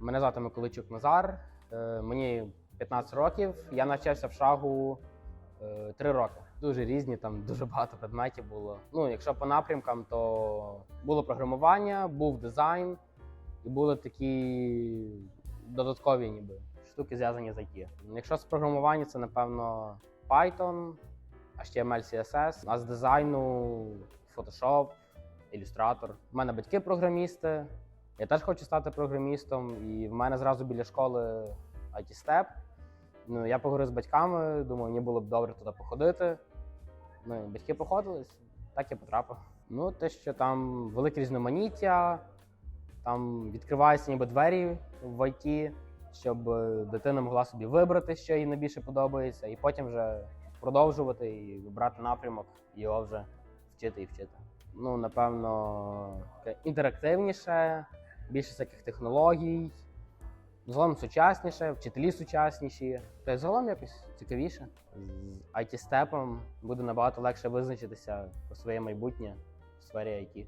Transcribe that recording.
Мене звати Миколайчук Назар. Е, Мені 15 років. Я навчався в шагу 3 роки. Дуже різні, там дуже багато предметів було. Ну, якщо по напрямкам, то було програмування, був дизайн і були такі додаткові ніби штуки зв'язані з IT. Якщо з програмування, це напевно Python, HTML, CSS, а з дизайну Photoshop, Illustrator. У мене батьки програмісти. Я теж хочу стати програмістом, і в мене зразу біля школи IT Step. Ну, я поговорив з батьками, думаю, мені було б добре туди походити. Ну, батьки походились, так я потрапив. Ну, те, що там велике різноманіття, там відкриваються ніби двері в IT, щоб е, дитина могла собі вибрати, що їй найбільше подобається, і потім вже продовжувати і брати напрямок, його вже вчити і вчити. Ну, напевно, інтерактивніше, більше всяких технологій, загалом сучасніше, вчителі сучасніші. Та й загалом якось цікавіше. З IT-степом буде набагато легше визначитися про своє майбутнє в сфері IT.